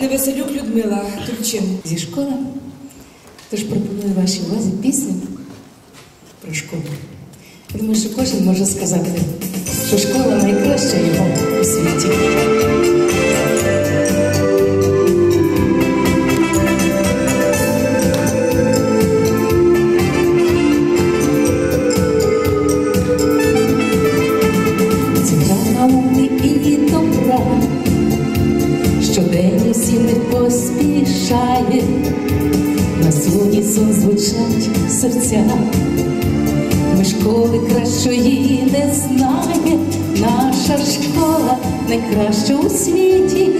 Невеселюк Людмила Турчин. зі школи. Тож пропоную вашій увазі пісню про школу. Я думаю, що кожен може сказати, що школа найкраща його у світі. Щодень усі не поспішає, на сьогодні сон звучать серця. Ми школи кращої не знає, наша школа найкраща у світі,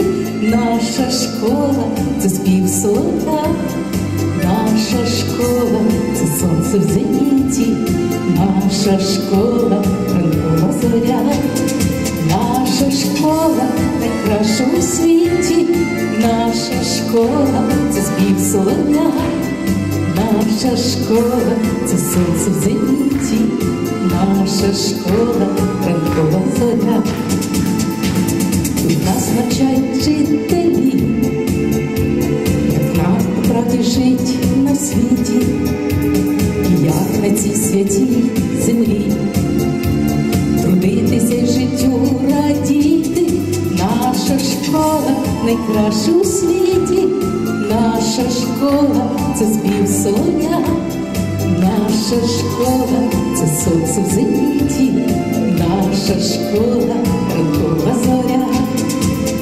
наша школа це спів солов'я, наша школа це сонце в зеніті, наша школа ранкова зоря, наша школа найкраща у світі, школа це спів солов'я. Наша школа це сонце в зеніті, наша школа ранкова зоря. Тут нас навчають вчителі, як нам по правді жить на світі, і як на цій святій Наша школа найкраща у світі, наша школа це спів солов'я, наша школа це сонце в зеніті, наша школа ранкова зоря,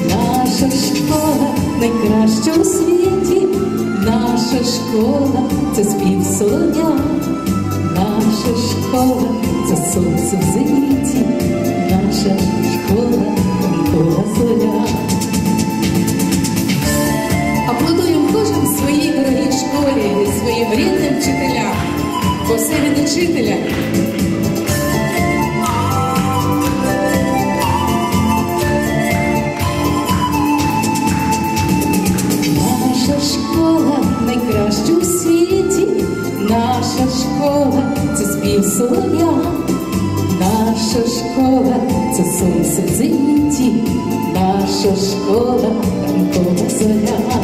наша школа найкраща у світі, наша школа це спів все від учителя. Наша школа найкраща у світі, наша школа це спів солов'я, наша школа це сонце в зеніті, наша школа ранкова зоря.